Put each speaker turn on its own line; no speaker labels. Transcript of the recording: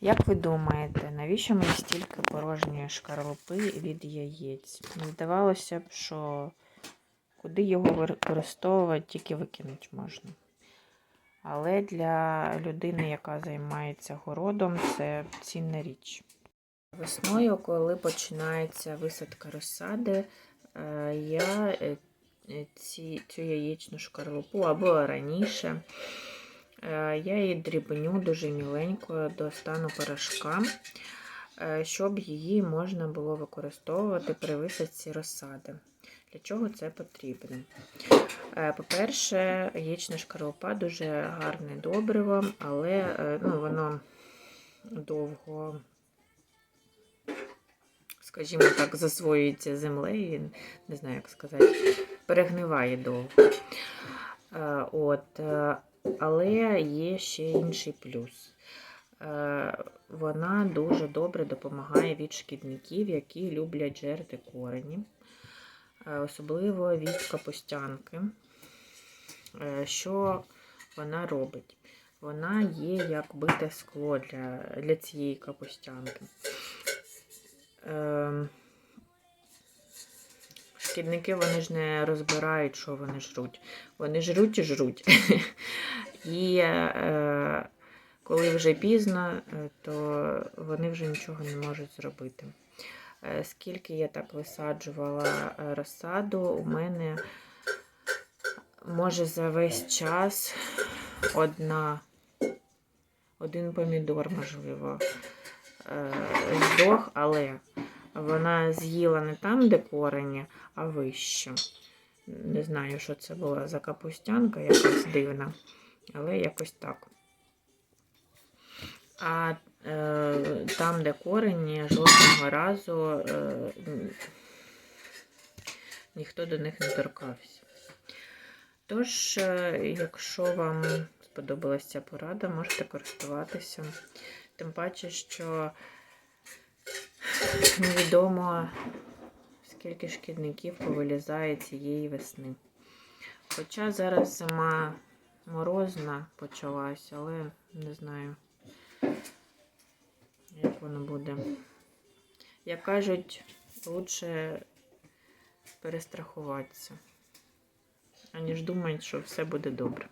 Як ви думаєте, навіщо мені стільки порожньої шкарлупи від яєць? Здавалося б, що куди його використовувати, тільки викинути можна. Але для людини, яка займається городом, це цінна річ. Весною, коли починається висадка розсади, е, я е, ці, цю яєчну шкарлупу або раніше. Е, Я її дрібню дуже міленькою до стану порошка, е, щоб її можна було використовувати при висадці розсади. Для чого це потрібно? Е, По-перше, яєчна шкарлупа дуже гарне добриво, але ну, воно довго скажімо так, засвоюється землею, не знаю, як сказати, перегниває довго. От, але є ще інший плюс. Е, Вона дуже добре допомагає від шкідників, які люблять жерти корені, Е, особливо від капустянки. Е, Що вона робить? Вона є як бите скло для, для цієї капустянки. Шкідники вони ж не розбирають, що вони жруть. Вони жруть і жруть. І е, коли вже пізно, е, то вони вже нічого не можуть зробити. Е, Скільки я так висаджувала е, розсаду, у мене може за весь час одна, один помідор, можливо, здох, але вона з'їла не там, де корені, а вище. Не знаю, що це була за капустянка, якась дивна, але якось так. А е, там, де корені, жодного разу е, ніхто до них не торкався. Тож, е, якщо вам сподобалася ця порада, можете користуватися. Тим паче, що невідомо, скільки шкідників повилізає цієї весни. Хоча зараз зима морозна почалась, але не знаю, як воно буде. Як кажуть, лучше перестрахуватися, аніж думати, що все буде добре.